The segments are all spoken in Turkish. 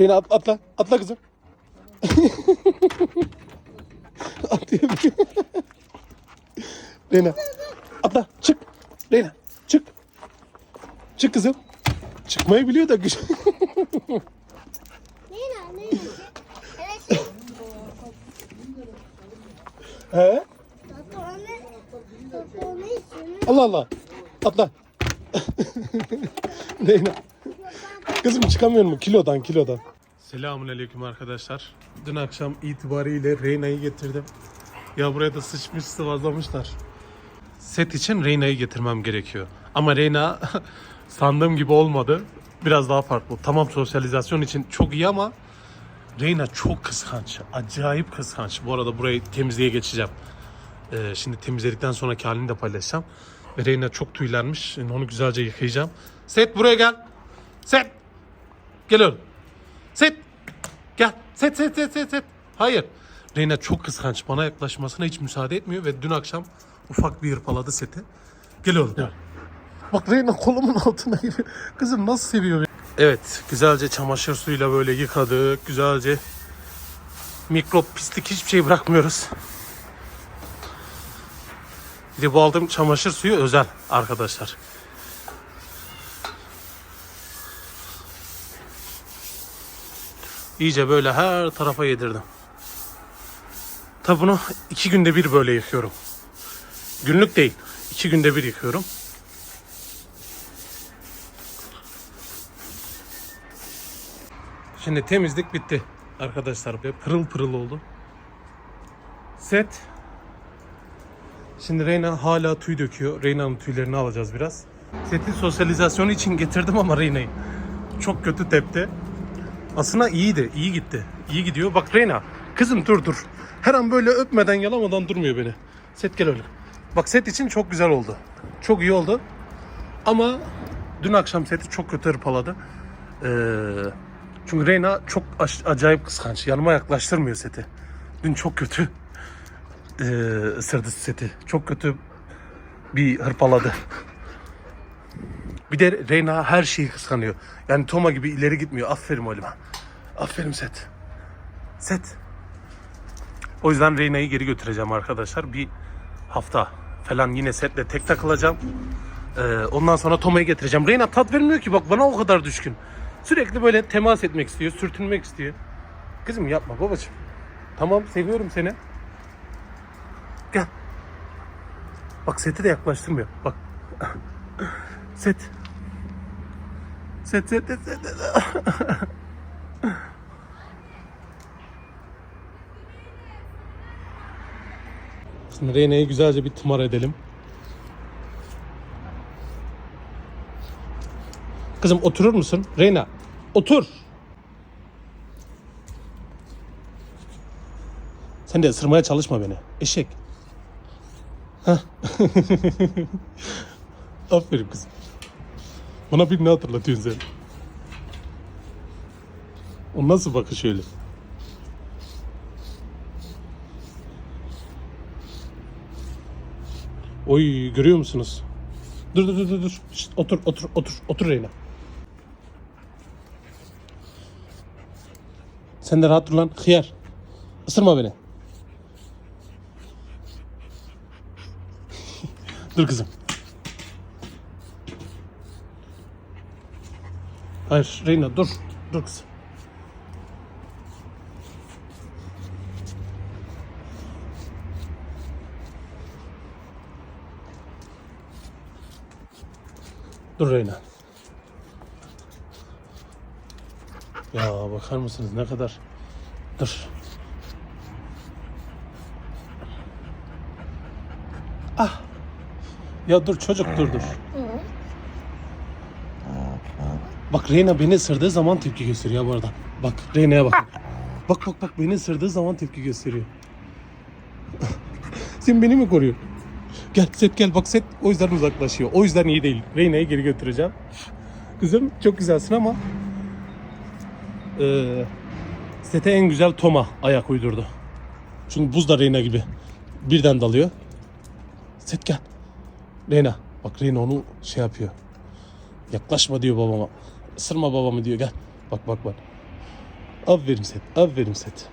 Reyna at- atla. Atla kızım. Atlayamıyor. Reyna. Atla. Çık. Reyna. Çık. Çık kızım. Çıkmayı biliyor da güç. Leyla, Leyla. Evet, şey. He? Allah Allah. Atla. Reyna. Kızım çıkamıyor mu? Kilodan kilodan. Selamun aleyküm arkadaşlar. Dün akşam itibariyle Reyna'yı getirdim. Ya buraya da sıçmış sıvazlamışlar. Set için Reyna'yı getirmem gerekiyor. Ama Reyna sandığım gibi olmadı. Biraz daha farklı. Tamam sosyalizasyon için çok iyi ama Reyna çok kıskanç. Acayip kıskanç. Bu arada burayı temizliğe geçeceğim. Ee, şimdi temizledikten sonraki halini de paylaşacağım. Ve Reyna çok tüylenmiş. Şimdi onu güzelce yıkayacağım. Set buraya gel. Set. Gel oğlum. Set. Gel. Set set set set set. Hayır. Reyna çok kıskanç. Bana yaklaşmasına hiç müsaade etmiyor ve dün akşam ufak bir hırpaladı seti. Gel oğlum. Gel. Bak Reyna kolumun altına giriyor. Kızım nasıl seviyor beni. Evet. Güzelce çamaşır suyuyla böyle yıkadık. Güzelce mikrop, pislik hiçbir şey bırakmıyoruz. Bir de bu aldığım çamaşır suyu özel arkadaşlar. İyice böyle her tarafa yedirdim. Tabi bunu iki günde bir böyle yıkıyorum. Günlük değil. iki günde bir yıkıyorum. Şimdi temizlik bitti arkadaşlar. Pırıl pırıl oldu. Set. Şimdi Reyna hala tüy döküyor. Reyna'nın tüylerini alacağız biraz. Setin sosyalizasyonu için getirdim ama Reyna'yı. Çok kötü tepti. Aslında iyiydi, iyi gitti. İyi gidiyor. Bak Reyna, kızım dur dur. Her an böyle öpmeden yalamadan durmuyor beni. Set gel öyle. Bak set için çok güzel oldu. Çok iyi oldu. Ama dün akşam seti çok kötü hırpaladı. Ee, çünkü Reyna çok acayip kıskanç. Yanıma yaklaştırmıyor seti. Dün çok kötü ee, ısırdı seti. Çok kötü bir hırpaladı. Bir de Reyna her şeyi kıskanıyor. Yani Toma gibi ileri gitmiyor. Aferin oğluma. Aferin Set. Set. O yüzden Reyna'yı geri götüreceğim arkadaşlar. Bir hafta falan yine setle tek takılacağım. Ee, ondan sonra Toma'yı getireceğim. Reyna tat vermiyor ki bak bana o kadar düşkün. Sürekli böyle temas etmek istiyor, sürtünmek istiyor. Kızım yapma babacığım. Tamam seviyorum seni. Gel. Bak seti de yaklaştırmıyor. Bak. Set. Set set set set. Şimdi Reyna'yı güzelce bir tımar edelim. Kızım oturur musun? Reyna otur. Sen de ısırmaya çalışma beni. Eşek. Heh. Aferin kızım. Bana birini hatırlatıyorsun sen. O nasıl bakış öyle? Oy görüyor musunuz? Dur dur dur dur. Şşt, otur otur otur otur Reyna. Sen de rahat dur lan hıyar. Isırma beni. dur kızım. Hayır Reyna dur. Dur kızım. Dur Reyna. Ya bakar mısınız ne kadar? Dur. Ah. Ya dur çocuk dur dur. Bak Reyna beni ısırdığı zaman tepki gösteriyor bu arada. Bak Reyna'ya bak. Bak bak bak beni ısırdığı zaman tepki gösteriyor. Sen beni mi koruyorsun? Gel Set gel bak Set o yüzden uzaklaşıyor. O yüzden iyi değil. Reyna'yı geri götüreceğim. Kızım çok güzelsin ama eee Set'e en güzel Toma ayak uydurdu. Çünkü buz da Reyna gibi. Birden dalıyor. Set gel. Reyna. Bak Reyna onu şey yapıyor. Yaklaşma diyor babama. Isırma babamı diyor gel. Bak bak bak. Aferin set. Aferin set.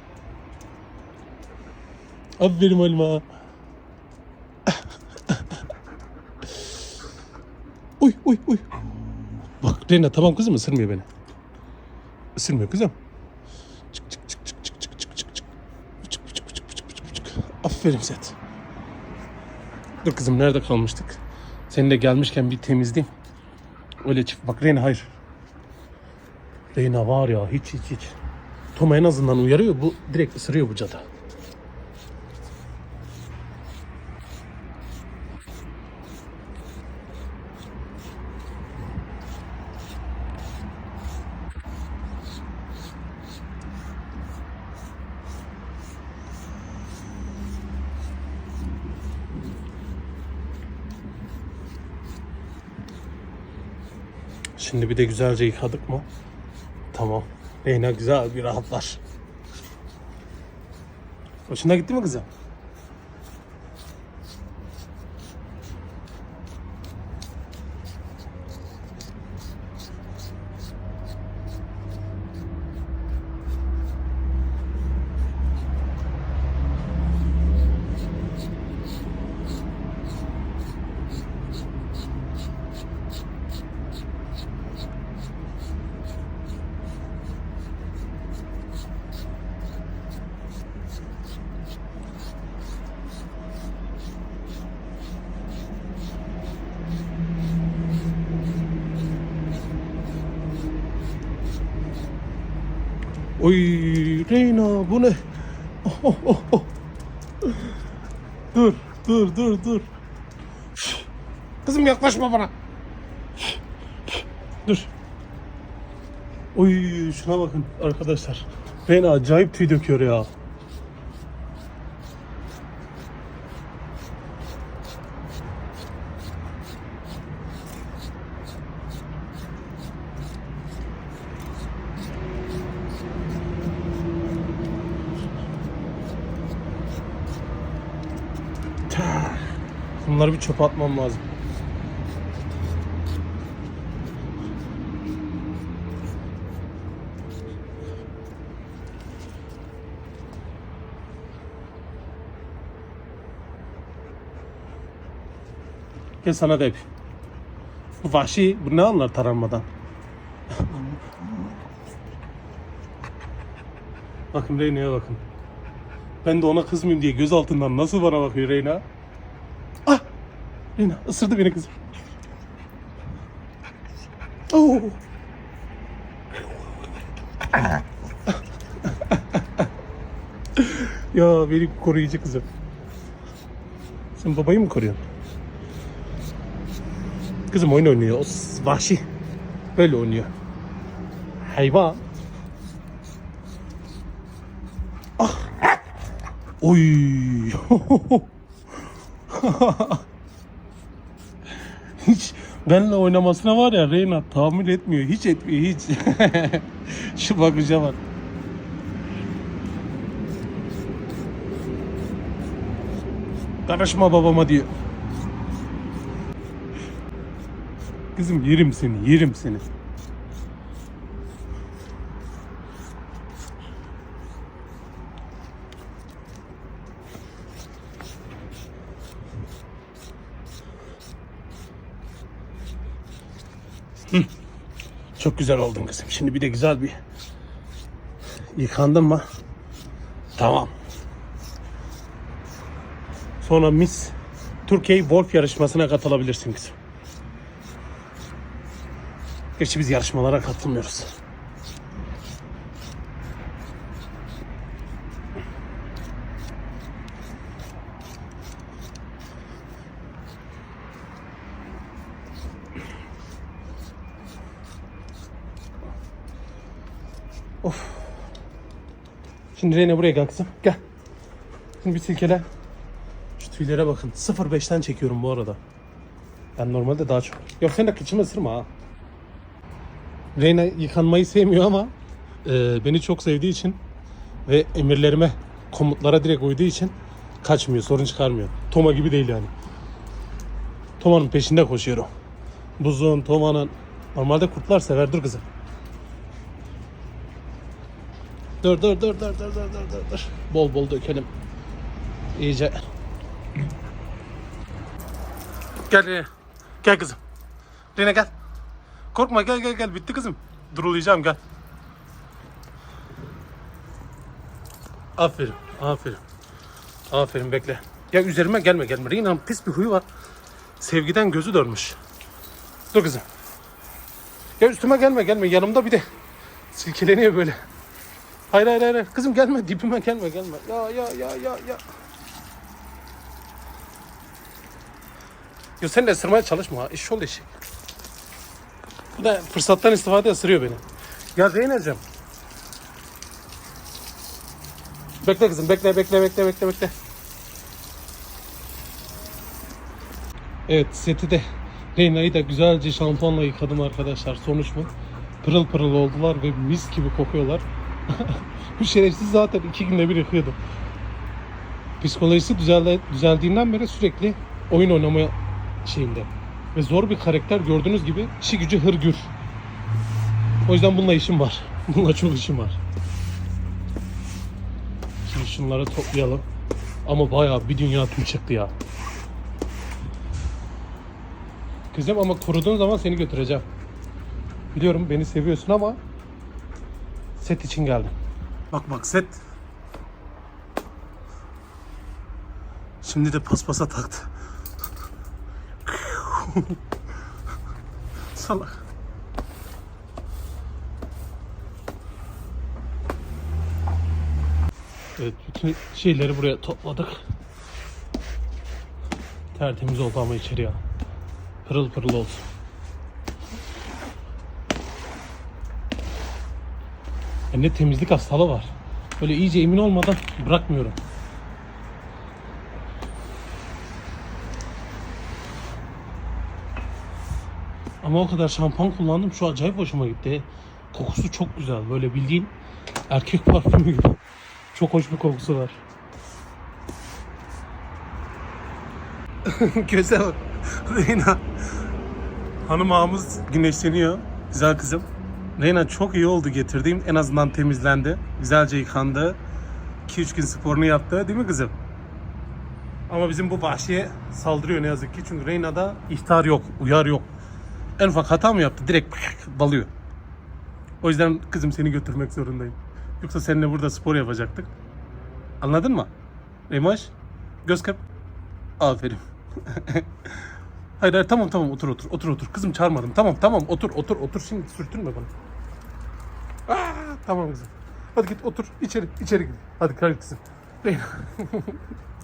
Aferin Alma. uy uy uy. Bak Reyna tamam kızım ısırmıyor beni. Isırmıyor kızım. Çık çık çık çık çık çık çık çık çık. Çık çık çık çık çık çık. Aferin set. Dur kızım nerede kalmıştık? Seninle gelmişken bir temizleyeyim. Öyle çık. Bak Reyna hayır. Reyna var ya hiç hiç hiç. Tom en azından uyarıyor. Bu direkt ısırıyor bu cadı. Şimdi bir de güzelce yıkadık mı? Tamam. Reyna güzel bir rahatlar. Hoşuna gitti mi kızım? Oy Reyna bu ne? Oh, oh, oh, oh. Dur dur dur dur. Kızım yaklaşma bana. Dur. Oy şuna bakın arkadaşlar. Reyna acayip tüy döküyor ya. Bunları bir çöpe atmam lazım. Gel sana da yapayım. Bu vahşi, bu ne anlar taranmadan? bakın Reyna'ya bakın. Ben de ona kızmayayım diye göz altından nasıl bana bakıyor Reyna? Reyna ısırdı beni kızım. Oo! ya benim koruyucu kızım. Sen babayı mı koruyorsun? Kızım oyun oynuyor. O vahşi. Böyle oynuyor. Hayvan. Ah. Oy. hiç benimle oynamasına var ya Reyna tahammül etmiyor. Hiç etmiyor hiç. Şu bakışa bak. Karışma babama diyor. Kızım yerim seni, yerim seni. Çok güzel oldun kızım. Şimdi bir de güzel bir yıkandın mı? Tamam. Sonra Miss Türkiye Wolf yarışmasına katılabilirsin kızım. Gerçi biz yarışmalara katılmıyoruz. Of. Şimdi Reyna buraya kızım. Gel. Şimdi bir silkele. Şu tüylere bakın. 0.5'ten çekiyorum bu arada. Ben normalde daha çok. Yok sen de kıçımı ısırma ha. Reyna yıkanmayı sevmiyor ama e, beni çok sevdiği için ve emirlerime, komutlara direkt uyduğu için kaçmıyor, sorun çıkarmıyor. Toma gibi değil yani. Toma'nın peşinde koşuyor o. Buzun, Toma'nın. Normalde kurtlar sever dur kızım. Dur dur dur dur dur dur dur dur. Bol bol dökelim. İyice. Gel Rine. Gel kızım. Rine gel. Korkma gel gel gel. Bitti kızım. Durulayacağım gel. Aferin. Aferin. Aferin bekle. Ya üzerime gelme gelme. Rina'nın pis bir huyu var. Sevgiden gözü dönmüş. Dur kızım. Ya üstüme gelme gelme. Yanımda bir de silkeleniyor böyle. Hayır hayır hayır. Kızım gelme dibime gelme gelme. Ya ya ya ya ya. Yo sen de ısırmaya çalışma ha. İş ol eşek. Bu da fırsattan istifade ısırıyor beni. Ya Zeynep'ciğim. Bekle kızım bekle bekle bekle bekle bekle. Evet seti de Reyna'yı da güzelce şampuanla yıkadım arkadaşlar. Sonuç mu? Pırıl pırıl oldular ve mis gibi kokuyorlar. Bu şerefsiz zaten iki günde bir yıkıyordu. Psikolojisi düzeldi, düzeldiğinden beri sürekli oyun oynamaya şeyinde. Ve zor bir karakter gördüğünüz gibi işi gücü hırgür. O yüzden bununla işim var. Bununla çok işim var. Şimdi şunları toplayalım. Ama bayağı bir dünya tüm çıktı ya. Kızım ama kuruduğun zaman seni götüreceğim. Biliyorum beni seviyorsun ama set için geldim. Bak bak set. Şimdi de paspasa taktı. Salak. Evet bütün şeyleri buraya topladık. Tertemiz oldu ama içeri ya. Pırıl pırıl olsun. Bende temizlik hastalığı var. Böyle iyice emin olmadan bırakmıyorum. Ama o kadar şampuan kullandım şu acayip hoşuma gitti. Kokusu çok güzel. Böyle bildiğin erkek parfümü gibi. Çok hoş bir kokusu var. Göze bak. Reyna. Hanım ağamız güneşleniyor. Güzel kızım. Reyna çok iyi oldu getirdiğim. En azından temizlendi. Güzelce yıkandı. 2-3 gün sporunu yaptı. Değil mi kızım? Ama bizim bu vahşiye saldırıyor ne yazık ki. Çünkü Reyna'da ihtar yok, uyar yok. En ufak hata mı yaptı? Direkt dalıyor. O yüzden kızım seni götürmek zorundayım. Yoksa seninle burada spor yapacaktık. Anladın mı? Reymaş, göz kap. Aferin. hayır hayır tamam tamam otur otur otur otur. Kızım çağırmadım. Tamam tamam otur otur otur şimdi sürtünme bana. Aa, tamam kızım. Hadi git otur içeri içeri git. Hadi kalk kızım. Reyna.